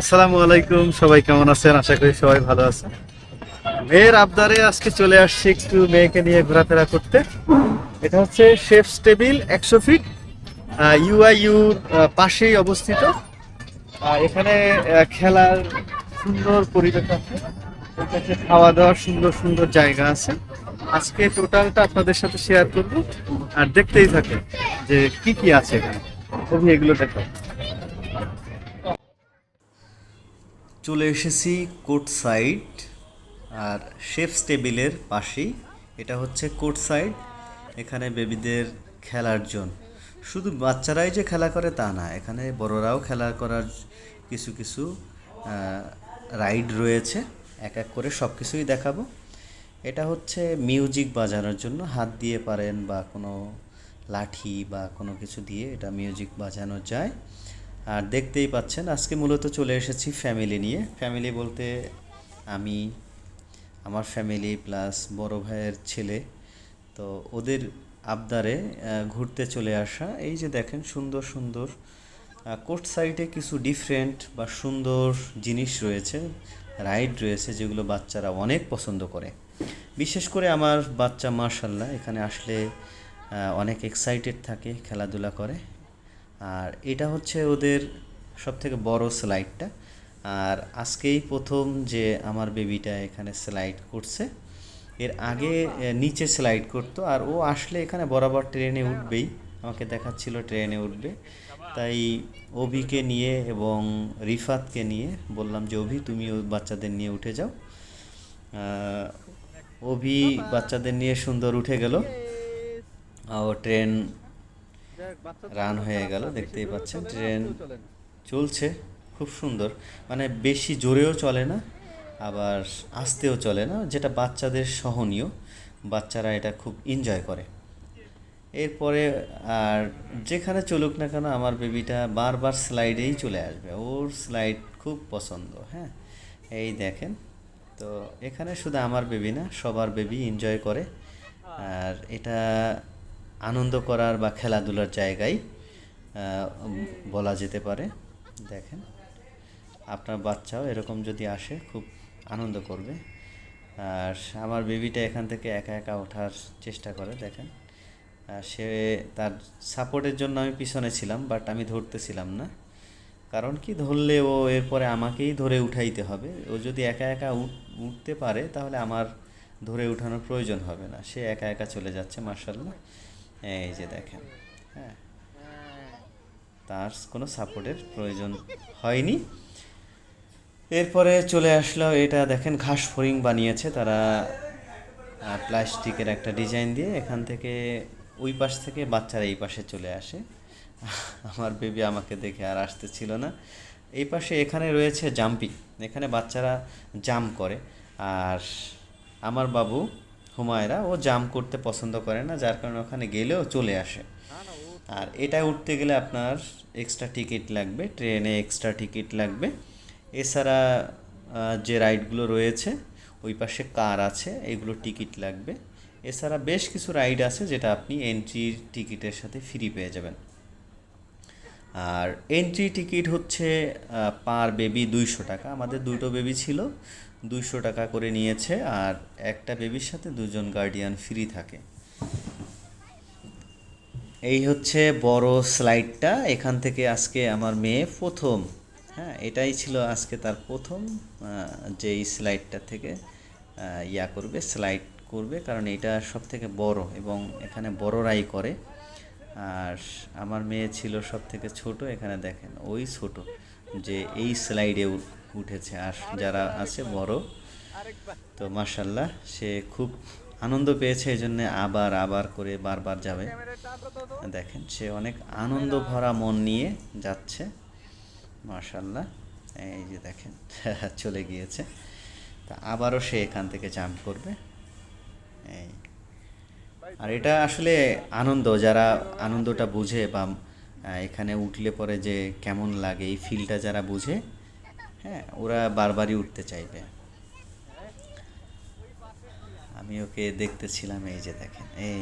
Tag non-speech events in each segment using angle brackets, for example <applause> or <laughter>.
আসসালামু আলাইকুম, সবাই কেমন আছেন? আশা করি সবাই ভালো আছেন। মেয়ের আবদারে আজকে চলে আসছি একটু মেয়েকে নিয়ে ঘোরাফেরা করতে। এটা হচ্ছে শেফ টেবিল একশো ফিট ইউআইউর পাশেই অবস্থিত। এখানে খেলার সুন্দর পরিবেশ আছে। খাওয়া দাওয়ার সুন্দর সুন্দর জায়গা আছে। আজকে টোটালটা আপনাদের সাথে শেয়ার করব। আর দেখতেই থাকে যে কি কি আছে এখানে। এগুলো দেখো। চলে এসেছি কোর্ট সাইড, আর শেফস টেবিলের পাশেই। এটা হচ্ছে কোর্ট সাইড, এখানে বেবিদের খেলার জোন। শুধু বাচ্চারাই যে খেলা করে তা না, এখানে বড়রাও খেলা করার কিছু কিছু রাইড রয়েছে। এক এক করে সব কিছুই দেখাবো। এটা হচ্ছে মিউজিক বাজানোর জন্য। হাত দিয়ে পারেন বা কোনো লাঠি বা কোনো কিছু দিয়ে এটা মিউজিক বাজানো যায়। আর দেখতেই পাচ্ছেন, আজকে মূলত চলে এসেছি ফ্যামিলি নিয়ে। ফ্যামিলি বলতে আমি, আমার ফ্যামিলি প্লাস বড় ভাইয়ের ছেলে। তো ওদের আবদারে ঘুরতে চলে আসা। এই যে দেখেন, সুন্দর সুন্দর কোর্ট সাইডে কিছু ডিফারেন্ট বা সুন্দর জিনিস রয়েছে রাইড রয়েছে, যেগুলো বাচ্চারা অনেক পছন্দ করে। বিশেষ করে আমার বাচ্চা মার্শাল্লাহ এখানে আসলে অনেক এক্সাইটেড থাকে, খেলাধুলা করে। আর এটা হচ্ছে ওদের সব থেকে বড় স্লাইডটা আর আজকেই প্রথম যে আমার বেবিটা এখানে স্লাইড করছে এর আগে নিচে স্লাইড করতো আর ও আসলে এখানে বরাবর ট্রেনে উঠবেই আমাকে দেখাচ্ছিল ট্রেনে উঠবে। তাই অভিকে নিয়ে এবং রিফাতকে নিয়ে বললাম যে অভি তুমিও বাচ্চাদের নিয়ে উঠে যাও। অভি বাচ্চাদের নিয়ে সুন্দর উঠে গেল। ও ট্রেন রান হয়ে গেল, দেখতেই পাচ্ছেন, ট্রেন চলছে, খুব সুন্দর। মানে বেশি জোরেও চলে না, আবার আস্তেও চলে না, যেটা বাচ্চাদের সহনীয়, বাচ্চারা এটা খুব এনজয় করে। এরপরে আর যেখানে চলুক না কেন, আমার বেবিটা বারবার স্লাইডেই চলে আসবে, ওর স্লাইড খুব পছন্দ হ্যাঁ? এই দেখেন, তো এখানে শুধু আমার বেবি না, সবার বেবি এনজয় করে। আর এটা আনন্দ করার বা খেলাধুলার জায়গায় বলা যেতে পারে। দেখেন, আপনার বাচ্চাও এরকম যদি আসে, খুব আনন্দ করবে। আর আমার বেবিটা এখান থেকে একা একা ওঠার চেষ্টা করে, দেখেন। সে তার সাপোর্টের জন্য আমি পিছনে ছিলাম, বাট আমি ধরতেছিলাম না। কারণ কি, ধরলে ও এরপরে আমাকেই ধরে উঠাইতে হবে। ও যদি একা একা উঠ- উঠতে পারে, তাহলে আমার ধরে উঠানোর প্রয়োজন হবে না। সে একা একা চলে যাচ্ছে মার্শাল্লাহ এই যে দেখেন হ্যাঁ। তার কোনো সাপোর্টের প্রয়োজন হয়নি। এরপরে চলে আসলো, এটা দেখেন ঘাস ফড়িং বানিয়েছে তারা প্লাস্টিকের একটা ডিজাইন দিয়ে এখান থেকে ওই পাশ থেকে বাচ্চারা এই পাশে চলে আসে। আমার বেবি আমাকে দেখে আর আসতে ছিল না। এই পাশে এখানে রয়েছে জাম্পিং, এখানে বাচ্চারা জাম্প করে। আর আমার বাবু হুমায়রা ও জাম্প করতে পছন্দ করে না যার কারণে ওখানে গেলেও চলে আসে। আর এটা উঠতে গেলে আপনার এক্সট্রা টিকিট লাগবে ট্রেনে এক্সট্রা টিকিট লাগবে। এছাড়া যে রাইডগুলো রয়েছে ওই পাশে কার আছে এগুলো টিকিট লাগবে। এছাড়া বেশ কিছু রাইড আছে যেটা আপনি এন্ট্রির টিকিটের সাথে ফ্রি পেয়ে যাবেন। আর এন্ট্রি টিকিট হচ্ছে পার বেবি দুইশো টাকা। আমাদের দুটো বেবি ছিল দুইশো টাকা করে নিয়েছে আর একটা বেবির সাথে দুজন গার্ডিয়ান ফ্রি থাকে। এই হচ্ছে বড় স্লাইডটা এখান থেকে আজকে আমার মেয়ে প্রথম। হ্যাঁ এটাই ছিল আজকে তার প্রথম যে এই স্লাইডটা থেকে ইয়া করবে স্লাইড করবে, কারণ এটা সব থেকে বড় এবং এখানে বড়রাই করে। আর আমার মেয়ে ছিল সব থেকে ছোট, এখানে দেখেন, ওই ছোট যে এই স্লাইডে উঠেছে আর যারা আছে বড় তো মার্শাল্লাহ সে খুব আনন্দ পেয়েছে এই জন্য আবার আবার করে বারবার যাবে। দেখেন সে অনেক আনন্দ ভরা মন নিয়ে যাচ্ছে। মার্শাল্লাহ এই যে দেখেন <laughs> চলে গিয়েছে। তা আবারও সে এখান থেকে জাম্প করবে। এই। আর এটা আসলে আনন্দ যারা আনন্দটা বুঝে বা এখানে উঠলে পরে যে কেমন লাগে এই ফিলটা যারা বুঝে হ্যাঁ ওরা বারবারই উঠতে চাইবে। আমি ওকে দেখতেছিলাম, এই যে দেখেন, এই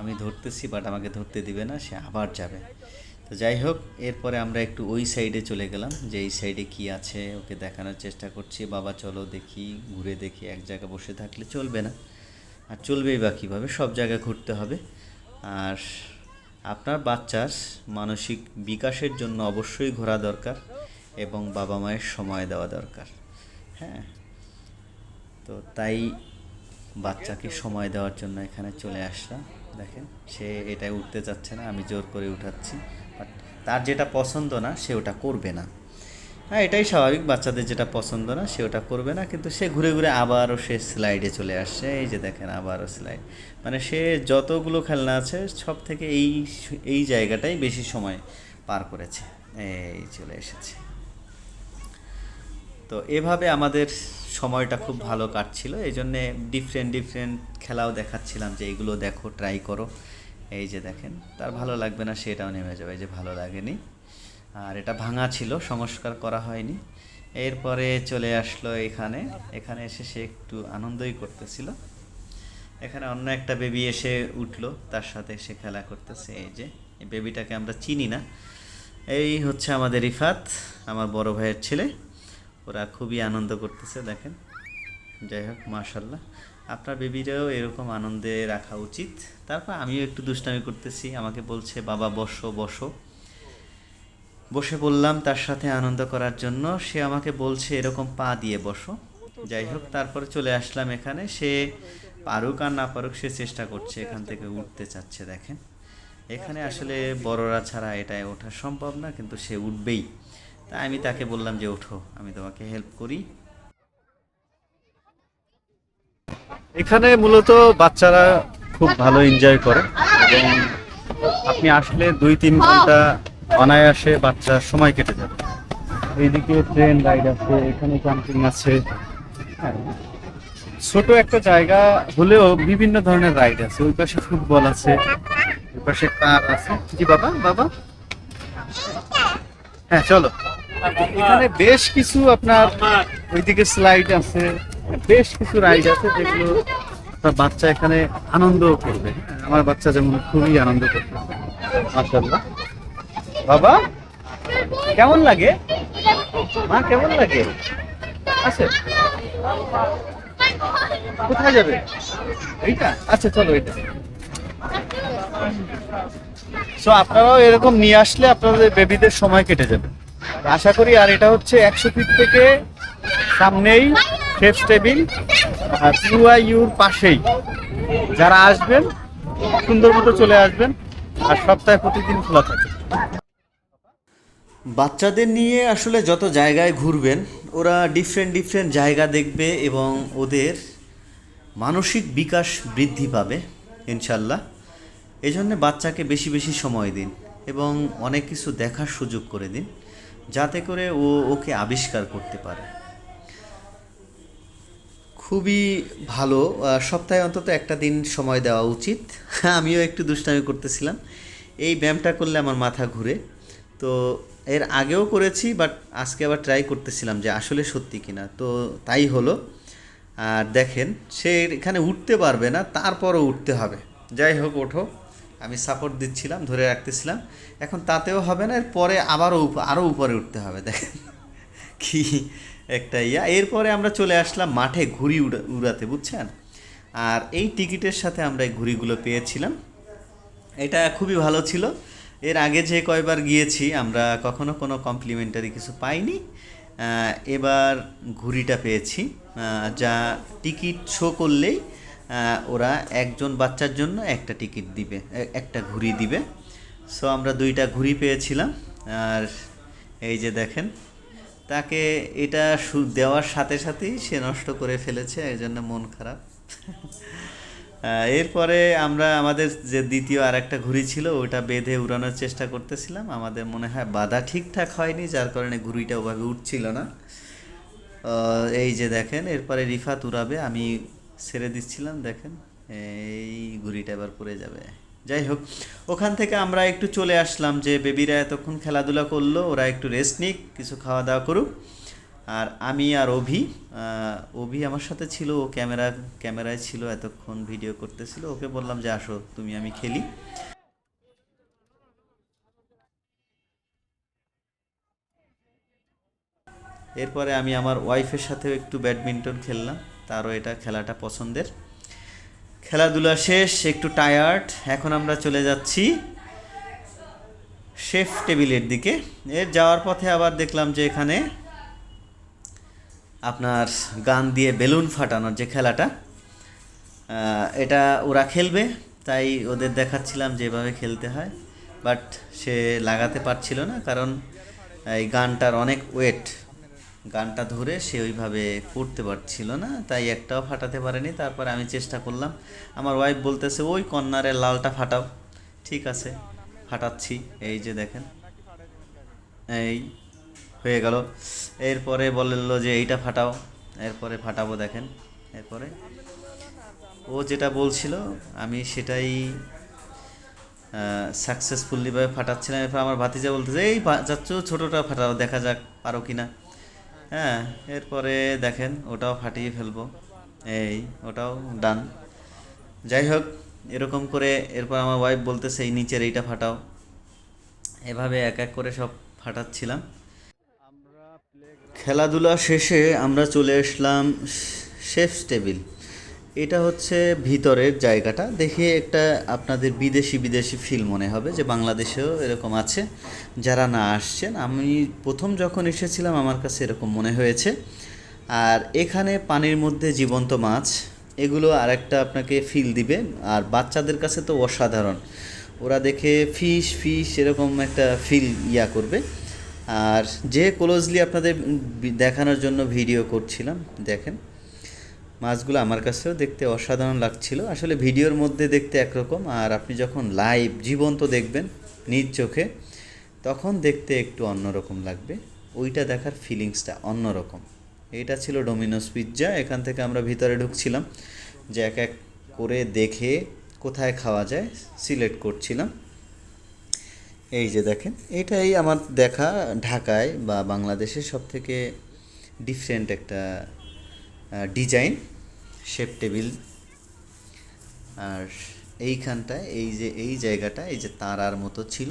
আমি ধরতেছি বাট আমাকে ধরতে দিবে না, সে আবার যাবে। তো যাই হোক, এরপরে আমরা একটু ওই সাইডে চলে গেলাম, যে এই সাইডে কি আছে, ওকে দেখানোর চেষ্টা করছি, বাবা চলো দেখি, ঘুরে দেখি, এক জায়গায় বসে থাকলে চলবে না। আর চলবেই বা কীভাবে, সব জায়গায় ঘুরতে হবে। আর আপনার বাচ্চার মানসিক বিকাশের জন্য অবশ্যই ঘোরা দরকার। এবং বাবা মায়ের সময় দেওয়া দরকার। হ্যাঁ? তো তাই বাচ্চাকে সময় দেওয়ার জন্য এখানে চলে আসলাম। দেখেন, সে এটাই উঠতে চাচ্ছে না, আমি জোর করে উঠাচ্ছি। বাট তার যেটা পছন্দ না, সে ওটা করবে না। হ্যাঁ এটাই স্বাভাবিক, বাচ্চাদের যেটা পছন্দ না, সে ওটা করবে না। কিন্তু সে ঘুরে ঘুরে আবারও সে স্লাইডে চলে আসছে। এই যে দেখেন, আবারও স্লাইড। মানে সে যতগুলো খেলনা আছে সব থেকে এই এই জায়গাটাই বেশি সময় পার করেছে। এই চলে এসেছে। তো এভাবে আমাদের সময়টা খুব ভালো কাটছিল। এই জন্যে ডিফারেন্ট ডিফারেন্ট খেলাও দেখাচ্ছিলাম যে এগুলো দেখো ট্রাই করো। এই যে দেখেন, তার ভালো লাগবে না, সেটাও নেমে যাবে যে ভালো লাগেনি। আর এটা ভাঙা ছিল, সংস্কার করা হয়নি। এরপরে চলে আসলো এখানে। এখানে এসে সে একটু আনন্দই করতেছিল। এখানে অন্য একটা বেবি এসে উঠল, তার সাথে সে খেলা করতেছে, এই যে। বেবিটাকে আমরা চিনি না। এই হচ্ছে আমাদের রিফাত, আমার বড় ভাইয়ের ছেলে। ওরা খুবই আনন্দ করতেছে, দেখেন। যাই হোক মাশাল্লাহ আপনার বেবিরাও এরকম আনন্দে রাখা উচিত। তারপর আমিও একটু দুষ্টামি করতেছি। আমাকে বলছে, বাবা, বসো বসো। বসে বললাম তার সাথে আনন্দ করার জন্য। সে আমাকে বলছে, এরকম পা দিয়ে বসো। যাই হোক, তারপরে চলে আসলাম এখানে। সে পারুক আর না পারুক, সে চেষ্টা করছে, এখান থেকে উঠতে চাচ্ছে, দেখেন। এখানে আসলে বড়রা ছাড়া এটাই ওঠা সম্ভব না, কিন্তু সে উঠবেই। তাই আমি তাকে বললাম যে ওঠো, আমি তোমাকে হেল্প করি। এখানে মূলত বাচ্চারা খুব ভালো এনজয় করে। এবং আপনি আসলে দুই তিন ঘণ্টা অনায়াসে বাচ্চার সময় কেটে যাবে। এইদিকে ট্রেন রাইড আছে, এখানে জাম্পিং আছে। ছোট একটা জায়গা হলেও বিভিন্ন ধরনের রাইড আছে। ওই পাশে ফুটবল আছে, ওই পাশে কার আছে। জি বাবা বাবা? হ্যাঁ চলো। এখানে বেশ কিছু আপনার ওইদিকে স্লাইড আছে, বেশ কিছু রাইড আছে যেগুলো বাচ্চা এখানে আনন্দ করবে। আমার বাচ্চা যেমন খুবই আনন্দ করবে মাশাআল্লাহ। বাবা, কেমন লাগে? মা, কেমন লাগে? আছে? কোথায় যাবে? এইটা? আচ্ছা চলো এইটা। সো আপনারাও এরকম নিয়ে আসলে আপনাদের বেবিদের সময় কেটে যাবে। আশা করি আর এটা হচ্ছে একশো ফিট থেকে সামনেই শেফ টেবিল আর ইউর পাশেই। যারা আসবেন, সুন্দর মতো চলে আসবেন, আর সপ্তাহে প্রতিদিন খোলা থাকে। বাচ্চাদের নিয়ে আসলে যত জায়গায় ঘুরবেন, ওরা ডিফারেন্ট ডিফারেন্ট জায়গা দেখবে এবং ওদের মানসিক বিকাশ বৃদ্ধি পাবে, ইনশাল্লাহ। এই জন্য বাচ্চাকে বেশি বেশি সময় দিন এবং অনেক কিছু দেখার সুযোগ করে দিন। যাতে করে ও ওকে আবিষ্কার করতে পারে। খুবই ভালো। সপ্তাহে অন্তত একটা দিন সময় দেওয়া উচিত। <laughs> আমিও একটু দুষ্টামি করতেছিলাম। এই ব্যায়ামটা করলে আমার মাথা ঘুরে। তো এর আগেও করেছি বাট আজকে আবার ট্রাই করতেছিলাম যে আসলে সত্যি কিনা। তো তাই হলো। আর দেখেন, সে এখানে উঠতে পারবে না, তারপরও উঠতে হবে। যাই হোক, ওঠো। আমি সাপোর্ট দিচ্ছিলাম, ধরে রাখতেছিলাম। এখন তাতেও হবে না, এরপরে আবারও আরও উপরে উঠতে হবে, দেখেন। কি একটা ইয়া। এরপরে আমরা চলে আসলাম মাঠে ঘুড়ি উড়া- উড়াতে, বুঝছেন? আর এই টিকিটের সাথে আমরা এই ঘুড়িগুলো পেয়েছিলাম। এটা খুবই ভালো ছিল। এর আগে যে কয়বার গিয়েছি, আমরা কখনো কোনো কমপ্লিমেন্টারি কিছু পাইনি। এবার ঘুড়িটা পেয়েছি। যা টিকিট শো করলেই ওরা একজন বাচ্চার জন্য একটা টিকিট দিবে একটা ঘুড়ি দিবে। সো আমরা দুইটা ঘুড়ি পেয়েছিলাম, আর এই যে দেখেন, তাকে এটা দেওয়ার সাথে সাথেই সে নষ্ট করে ফেলেছে এই জন্য মন খারাপ। <laughs> এরপরে আমরা আমাদের যে দ্বিতীয় আর একটা ঘুড়ি ছিল, ওটা বেঁধে উড়ানোর চেষ্টা করতেছিলাম। আমাদের মনে হয় বাধা ঠিকঠাক হয়নি, যার কারণে ঘুড়িটা ওভাবে উঠছিল না। এই যে দেখেন, এরপরে রিফাত উড়াবে, আমি ছেড়ে দিচ্ছিলাম, দেখেন। এই ঘুড়িটা এবার পরে যাবে। যাই হোক, ওখান থেকে আমরা একটু চলে আসলাম যে বেবিরা এতক্ষণ খেলাধুলা করল, ওরা একটু রেস্ট নিক, কিছু খাওয়া দাওয়া করুক। আর আমি আর অভি অভি আমার সাথে ছিল, ও ক্যামেরা, ক্যামেরায় ছিল, এতক্ষণ ভিডিও করতেছিল। ওকে বললাম, যে আসো, তুমি, আমি খেলি। এরপরে আমি আমার ওয়াইফের সাথেও একটু ব্যাডমিন্টন খেললাম। তারও এটা খেলাটা পছন্দের। খেলাধুলা শেষ, একটু টায়ার্ড এখন আমরা চলে যাচ্ছি শেফ টেবিলের দিকে। এর যাওয়ার পথে আবার দেখলাম যে এখানে আপনার গান দিয়ে বেলুন ফাটানোর যে খেলাটা এটা ওরা খেলবে। তাই ওদের দেখাচ্ছিলাম যেভাবে খেলতে হয়। বাট সে লাগাতে পারছিল না, কারণ এই গানটার অনেক ওয়েট গানটা ধরে সে ওইভাবে করতে পারছিল না, তাই একটাও ফাটাতে পারেনি। তারপর আমি চেষ্টা করলাম। আমার ওয়াইফ বলতেছে, ওই কর্নারের লালটা ফাটাও। ঠিক আছে, ফাটাচ্ছি। এই যে দেখেন, এই হয়ে গেল। এরপরে বলল যে, এইটা ফাটাও। এরপরে ফাটাবো দেখেন, এরপরে। ও যেটা বলছিল, আমি সেটাই সাকসেসফুলিভাবে ফাটাচ্ছিলাম। এরপর আমার ভাতিজা বলতেছে, এই যাচ্ছ, ছোটোটা ফাটাও, দেখা যাক পারো কি না হ্যাঁ এরপরে দেখেন ওটাও ফাটিয়ে ফেলব। এই, ওটাও ডান। যাই হোক, এরকম করে এরপর আমার ওয়াইফ বলতেছে, এই নিচের এইটা ফাটাও। এভাবে এক এক করে সব ফাটাচ্ছিলাম। খেলাধুলা শেষে আমরা চলে আসলাম শেফ টেবিল। এটা হচ্ছে ভিতরের জায়গাটা। দেখে একটা আপনাদের বিদেশি বিদেশি ফিল মনে হবে যে বাংলাদেশেও এরকম আছে। যারা না আসছেন, আমি প্রথম যখন এসেছিলাম আমার কাছে এরকম মনে হয়েছে। আর এখানে পানির মধ্যে জীবন্ত মাছ, এগুলো আরেকটা আপনাকে ফিল দিবে। আর বাচ্চাদের কাছে তো অসাধারণ। ওরা দেখে ফিশ ফিশ এরকম একটা ফিল ইয়া করবে। আর যে ক্লোজলি আপনাদের দেখানোর জন্য ভিডিও করছিলাম, দেখেন। মাছগুলো আমার কাছেও দেখতে অসাধারণ লাগছিল। আসলে ভিডিওর মধ্যে দেখতে একরকম, আর আপনি যখন লাইভ জীবন্ত দেখবেন নিজ চোখে, তখন দেখতে একটু অন্যরকম লাগবে। ওইটা দেখার ফিলিংসটা অন্যরকম। এটা ছিল ডোমিনোস পিৎজা এখান থেকে আমরা ভিতরে ঢুকছিলাম। যে এক এক করে দেখে কোথায় খাওয়া যায় সিলেক্ট করছিলাম। এই যে দেখেন, এটাই আমার দেখা ঢাকায় বা বাংলাদেশের সব থেকে ডিফারেন্ট একটা ডিজাইন শেপ টেবিল আর এইখানটায়, এই যে, এই জায়গাটা এই যে তারার মতো ছিল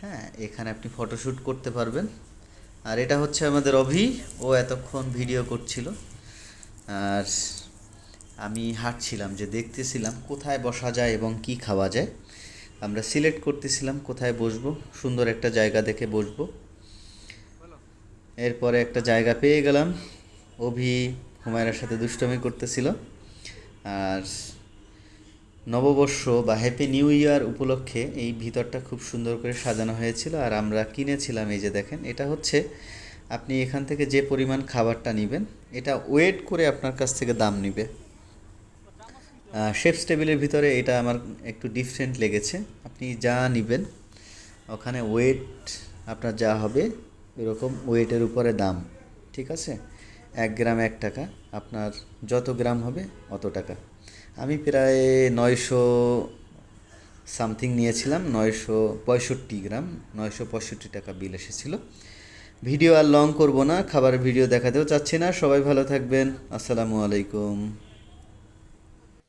হ্যাঁ এখানে আপনি ফটোশ্যুট করতে পারবেন। আর এটা হচ্ছে আমাদের অভি, ও এতক্ষণ ভিডিও করছিল। আর আমি হাঁটছিলাম যে দেখতেছিলাম কোথায় বসা যায় এবং কি খাওয়া যায়। আমরা সিলেক্ট করতেছিলাম কোথায় বসবো, সুন্দর একটা জায়গা দেখে বসবো। এরপরে একটা জায়গা পেয়ে গেলাম। অভি হুমায়রার সাথে দুষ্টমি করতেছিল। আর নববর্ষ বা হ্যাপি নিউ ইয়ার উপলক্ষে এই ভিতরটা খুব সুন্দর করে সাজানো হয়েছিল। আর আমরা কিনেছিলাম এই যে দেখেন, এটা হচ্ছে আপনি এখান থেকে যে পরিমাণ খাবারটা নেবেন, এটা ওয়েট করে আপনার কাছ থেকে দাম নেবে। শেফস টেবিলের ভিতরে এটা আমার একটু ডিফারেন্ট লেগেছে। আপনি যা নেবেন, ওখানে ওয়েট আপনার যা হবে, এরকম ওয়েটের উপরে দাম, ঠিক আছে? এক গ্রাম এক টাকা, আপনার যত গ্রাম হবে অত টাকা। আমি প্রায় নয়শো সামথিং নিয়েছিলাম, নয়শো পঁয়ষট্টি গ্রাম, নয়শো পঁয়ষট্টি টাকা বিল এসেছিল। ভিডিও আর লং করব না, খাবার ভিডিও দেখাতেও চাচ্ছি না। সবাই ভালো থাকবেন। আসসালামু আলাইকুম।